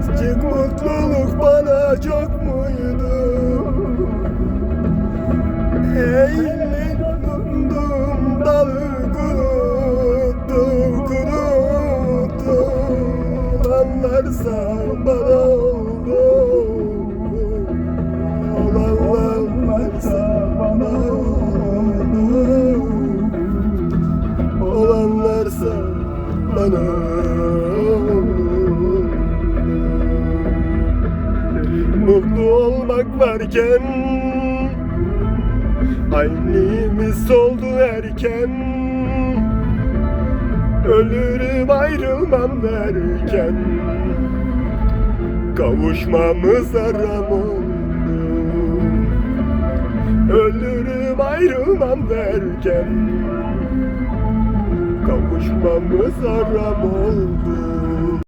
Küçük mutluluk bana çok muydu? Eğilip dundum dalı kuruttum kuruttum. Anlarsa bana olur. Mutlu olmak varken Aynimiz soldu erken. Ölürüm ayrılmam derken Kavuşmamız aram oldu Ölürüm ayrılmam derken Kavuşmamız aram oldu